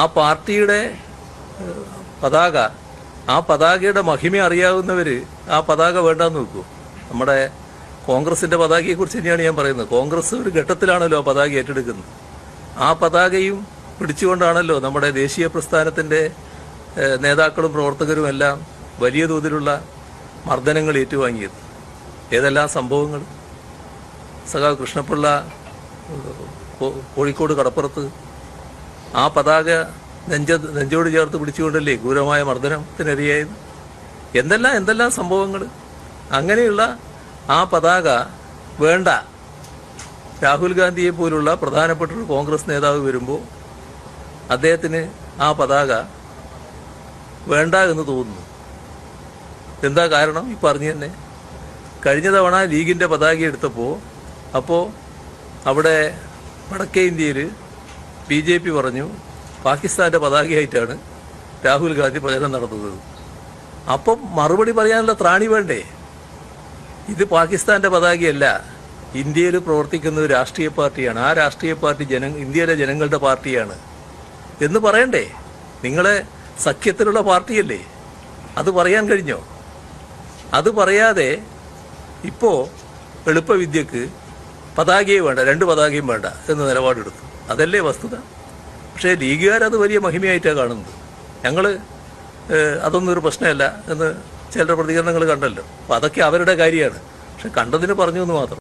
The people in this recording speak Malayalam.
ആ പാർട്ടിയുടെ പതാക ആ പതാകയുടെ മഹിമ അറിയാവുന്നവർ ആ പതാക വേണ്ടാന്ന് വെക്കൂ നമ്മുടെ കോൺഗ്രസിന്റെ പതാകയെക്കുറിച്ച് തന്നെയാണ് ഞാൻ പറയുന്നത്. കോൺഗ്രസ് ഒരു ഘട്ടത്തിലാണല്ലോ ആ പതാക ഏറ്റെടുക്കുന്നത്. ആ പതാകയും പിടിച്ചുകൊണ്ടാണല്ലോ നമ്മുടെ ദേശീയ പ്രസ്ഥാനത്തിന്റെ നേതാക്കളും പ്രവർത്തകരും എല്ലാം വലിയ തോതിലുള്ള മർദ്ദനങ്ങൾ ഏറ്റുവാങ്ങിയത്. ഏതെല്ലാം സംഭവങ്ങൾ സഖാവ് കൃഷ്ണപിള്ള കോഴിക്കോട് കടപ്പുറത്ത് ആ പതാക നെഞ്ച നെഞ്ചോട് ചേർത്ത് പിടിച്ചുകൊണ്ടല്ലേ ക്രൂരമായ മർദ്ദനത്തിനിരയായത്? എന്തെല്ലാം എന്തെല്ലാം സംഭവങ്ങൾ? അങ്ങനെയുള്ള ആ പതാക വേണ്ട. രാഹുൽ ഗാന്ധിയെ പോലുള്ള പ്രധാനപ്പെട്ട ഒരു കോൺഗ്രസ് നേതാവ് വരുമ്പോൾ അദ്ദേഹത്തിന് ആ പതാക വേണ്ട എന്ന് തോന്നുന്നു. എന്താ കാരണം? ഈ പറഞ്ഞു തന്നെ. കഴിഞ്ഞ തവണ ലീഗിന്റെ പതാക എടുത്തപ്പോൾ അപ്പോൾ അവിടെ വടക്കേ ഇന്ത്യയിൽ ബി ജെ പി പറഞ്ഞു പാകിസ്ഥാന്റെ പതാകയായിട്ടാണ് രാഹുൽ ഗാന്ധി പ്രചരണം നടത്തുന്നത്. അപ്പം മറുപടി പറയാനുള്ള ത്രാണി വേണ്ടേ? ഇത് പാകിസ്ഥാന്റെ പതാകയല്ല. ഇന്ത്യയിൽ പ്രവർത്തിക്കുന്ന ഒരു രാഷ്ട്രീയ പാർട്ടിയാണ്. ആ രാഷ്ട്രീയ പാർട്ടി ജന ഇന്ത്യയിലെ ജനങ്ങളുടെ പാർട്ടിയാണ്. എന്ന് പറയണ്ടേ? നിങ്ങളെ സഖ്യത്തിലുള്ള പാർട്ടിയല്ലേ? അത് പറയാൻ കഴിഞ്ഞോ? അത് പറയാതെ ഇപ്പോൾ എളുപ്പവിദ്യക്ക് പതാകയും വേണ്ട രണ്ട് പതാകയും വേണ്ട എന്ന് നിലപാടെടുത്തു. അതല്ലേ വസ്തുത? പക്ഷേ ലീഗുകാരത് വലിയ മഹിമയായിട്ടാണ് കാണുന്നത്. ഞങ്ങൾ അതൊന്നും ഒരു പ്രശ്നമല്ല എന്ന് ചിലരുടെ പ്രതികരണങ്ങൾ കണ്ടല്ലോ. അപ്പോൾ അതൊക്കെ അവരുടെ കാര്യമാണ്. പക്ഷെ കണ്ടതിന് പറഞ്ഞു എന്ന് മാത്രം.